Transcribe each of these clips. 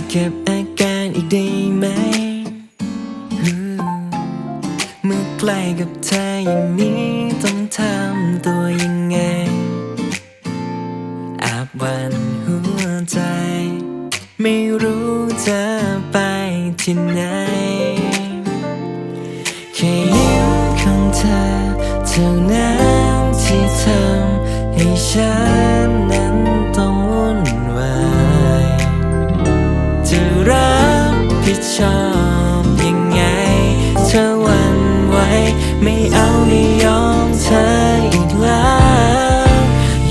จะเก็บอาการอีกได้ไหม เมื่อใกล้กับเธออย่างนี้ต้องทำตัวยังไง อาบวันหัวใจ ไม่รู้จะไปที่ไหน แค่ยิ้มของเธอเท่านั้นที่ทำให้ฉันนั้นต้อง รับผิดชอบยังไง เธอวันไหวไม่เอาไม่ยอมเธออีกแล้ว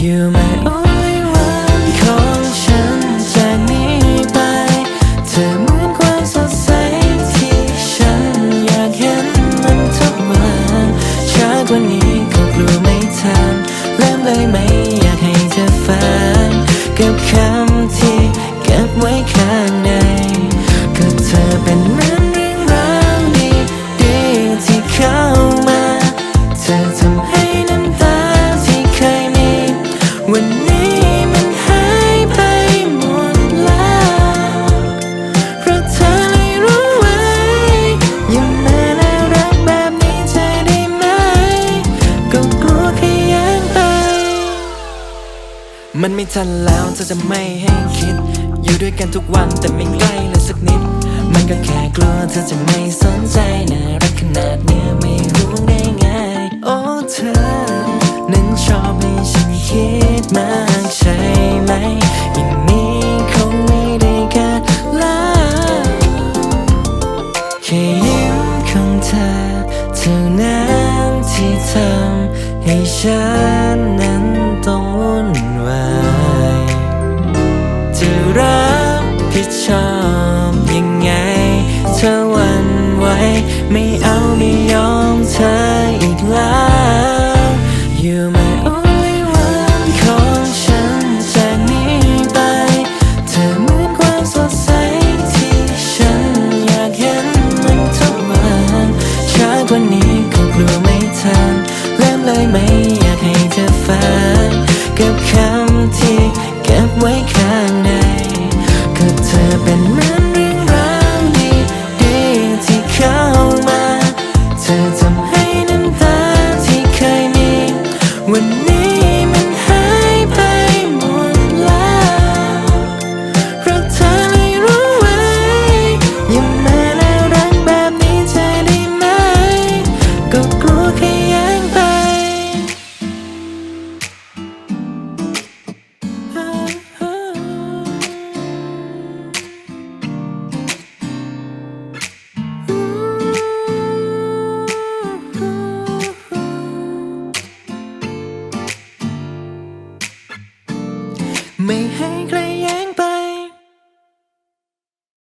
You my only one ของฉันจากนี้ไป เธอเหมือนความสดใสที่ฉันอยากเห็นมันทุกวันช้ากว่านี้ก็กลัวไม่ทันเริ่มเลยไม่อยากให้เธอฟังกับคำที่เก็บไว้ข้างใน มันไม่ทันแล้วเธอจะไม่ให้คิด อยู่ด้วยกันทุกวันแต่ไม่ใกล้เลยสักนิด มันก็แค่กลัวเธอจะไม่สนใจน่ารักขนาดเนี้ยไม่รู้ได้ไง โอ้เธอ นั้นชอบให้ฉันคิดมากใช่ไหมอย่างนี้คงไม่ได้กันแล้วแค่ยิ้มของเธอเท่านั้นที่ทำให้ฉันนั้น ไม่อยากให้เธอฟังกับคำที่เก็บไว้ข้างในก็เธอเป็นเหมือนเรื่องราวดีดีที่เข้ามา เธอทำให้น้ำตาที่เคยมีวัน may hang clean.